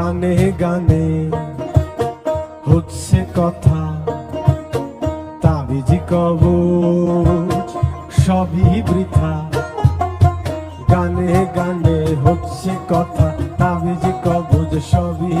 গানে গানে হচ্ছে কথা, তাবিজি কবচ সবই বৃথা। গানে গানে হচ্ছে কথা, তাবিজি কবচ সবই